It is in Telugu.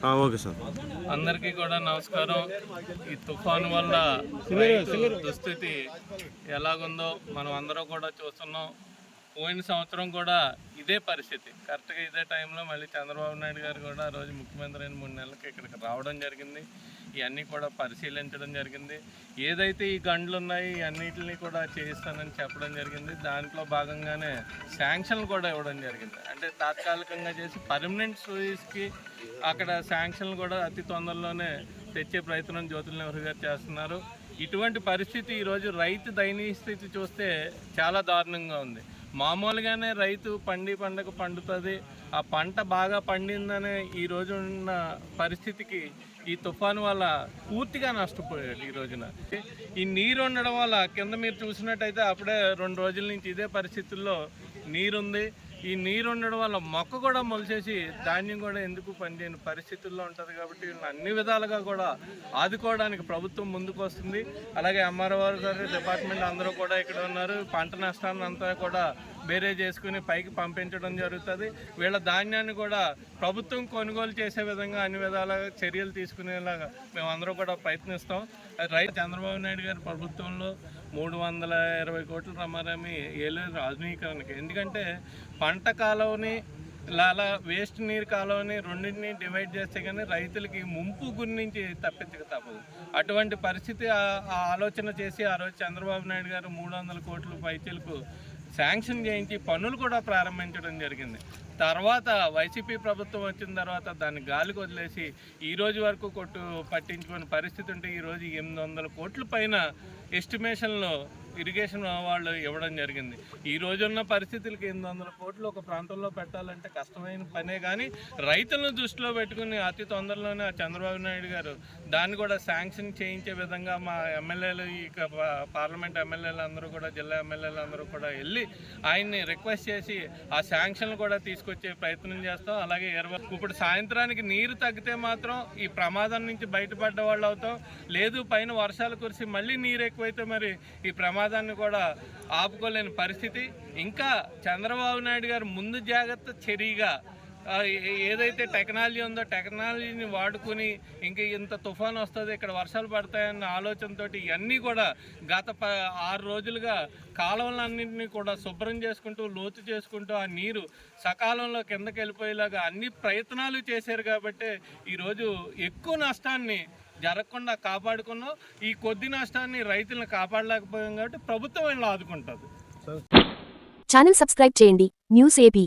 ఆ, ఓకే సార్. అందరికీ కూడా నమస్కారం. ఈ తుఫాను వల్ల దుస్థితి ఎలాగుందో మనం అందరం కూడా చూస్తున్నాం. పోయిన సంవత్సరం కూడా ఇదే పరిస్థితి. కరెక్ట్గా ఇదే టైంలో మళ్ళీ చంద్రబాబు నాయుడు గారు కూడా ఆ రోజు ముఖ్యమంత్రి అయిన మూడు నెలలకి ఇక్కడికి రావడం జరిగింది. ఇవన్నీ కూడా పరిశీలించడం జరిగింది. ఏదైతే ఈ గండ్లు ఉన్నాయి అన్నిటిని కూడా చేయిస్తానని చెప్పడం జరిగింది. దాంట్లో భాగంగానే శాంక్షన్లు కూడా ఇవ్వడం జరిగింది. అంటే తాత్కాలికంగా చేసి పర్మనెంట్ సర్వీస్కి అక్కడ శాంక్షన్లు కూడా అతి తొందరలోనే తెచ్చే ప్రయత్నం జ్యోతుల నెహ్రూ గారు చేస్తున్నారు. ఇటువంటి పరిస్థితి ఈరోజు రైతు దయనీయ స్థితి చూస్తే చాలా దారుణంగా ఉంది. మామూలుగానే రైతు పండి పండగ పండుతుంది. ఆ పంట బాగా పండిందనే ఈ రోజు ఉన్న పరిస్థితికి ఈ తుఫాను వల్ల పూర్తిగా నష్టపోయాడు ఈ రోజున. ఈ నీరు ఉండడం వల్ల కింద మీరు చూసినట్టయితే అప్పుడే రెండు రోజుల నుంచి ఇదే పరిస్థితుల్లో నీరుంది. ఈ నీరు ఉండడం వల్ల మొక్క కూడా మొలిచేసి ధాన్యం కూడా ఎందుకు పనిచేయని పరిస్థితుల్లో ఉంటుంది కాబట్టి అన్ని విధాలుగా కూడా ఆదుకోవడానికి ప్రభుత్వం ముందుకు వస్తుంది అలాగే ఎంఆర్ఓ గారు డిపార్ట్మెంట్ అందరూ కూడా ఇక్కడ ఉన్నారు. పంట నష్టాన్ని అంతా కూడా బేరే చేసుకుని పైకి పంపించడం జరుగుతుంది. వీళ్ళ ధాన్యాన్ని కూడా ప్రభుత్వం కొనుగోలు చేసే విధంగా అన్ని విధాలుగా చర్యలు తీసుకునేలాగా మేమందరం కూడా ప్రయత్నిస్తాం. రైతు చంద్రబాబు నాయుడు గారి ప్రభుత్వంలో మూడు వందల ఇరవై కోట్లు రమారమి ఏలేదు ఆధునీకరణకి ఎందుకంటే పంట కాలంని లాలా వేస్ట్ నీరు కాలువని రెండింటిని డివైడ్ చేస్తే కానీ రైతులకి ముంపు గురించి తప్పించక తప్పదు అటువంటి పరిస్థితి ఆ- ఆలోచన చేసి ఆ రోజు చంద్రబాబు నాయుడు గారు మూడు వందల కోట్లు పైచలకు శాంక్షన్ చేయించి పనులు కూడా ప్రారంభించడం జరిగింది. తర్వాత వైసీపీ ప్రభుత్వం వచ్చిన తర్వాత దాన్ని గాలికి వదిలేసి ఈ రోజు వరకు కొట్టు పట్టించుకునే పరిస్థితి ఉంటే ఈరోజు ఎనిమిది వందల కోట్ల పైన ఎస్టిమేషన్లో ఇరిగేషన్ వాళ్ళు ఇవ్వడం జరిగింది. ఈ రోజున్న పరిస్థితులకి ఎనిమిది వందల కోట్లు ఒక ప్రాంతంలో పెట్టాలంటే కష్టమైన పనే కానీ రైతులను దృష్టిలో పెట్టుకుని అతి తొందరలోనే చంద్రబాబు నాయుడు గారు దాన్ని కూడా శాంక్షన్ చేయించే విధంగా మా ఎమ్మెల్యేలు ఈ పార్లమెంట్ ఎమ్మెల్యేలు అందరూ కూడా జిల్లా ఎమ్మెల్యేలు అందరూ కూడా వెళ్ళి ఆయన్ని రిక్వెస్ట్ చేసి ఆ శాంక్షన్లు కూడా తీసుకొచ్చే ప్రయత్నం చేస్తాం. అలాగే ఇరవై ఇప్పుడు సాయంత్రానికి నీరు తగ్గితే మాత్రం ఈ ప్రమాదం నుంచి బయటపడ్డ వాళ్ళు అవుతాం లేదు పైన వర్షాలు కురిసి మళ్ళీ నీరు ఎక్కువైతే మరి ఈ ప్రమాదం ప్రమాదాన్ని కూడా ఆపుకోలేని పరిస్థితి. ఇంకా చంద్రబాబు నాయుడు గారు ముందు జాగ్రత్త చర్యగా ఏదైతే టెక్నాలజీ ఉందో టెక్నాలజీని వాడుకుని ఇంక ఇంత తుఫాన్ వస్తుంది ఇక్కడ వర్షాలు పడతాయన్న ఆలోచనతో ఇవన్నీ కూడా గత ప ఆరు రోజులుగా కాలువలన్నింటినీ కూడా శుభ్రం చేసుకుంటూ లోతు చేసుకుంటూ ఆ నీరు సకాలంలో కిందకి వెళ్ళిపోయేలాగా అన్ని ప్రయత్నాలు చేశారు కాబట్టి ఈరోజు ఎక్కువ నష్టాన్ని జరగకుండా కాపాడుకున్నాం ఈ కొద్ది నష్టాన్ని రైతులను కాపాడలేకపోయాం కాబట్టి ప్రభుత్వం వీళ్ళు ఆదుకుంటుంది. ఛానల్ సబ్స్క్రైబ్ చేయండి. News AP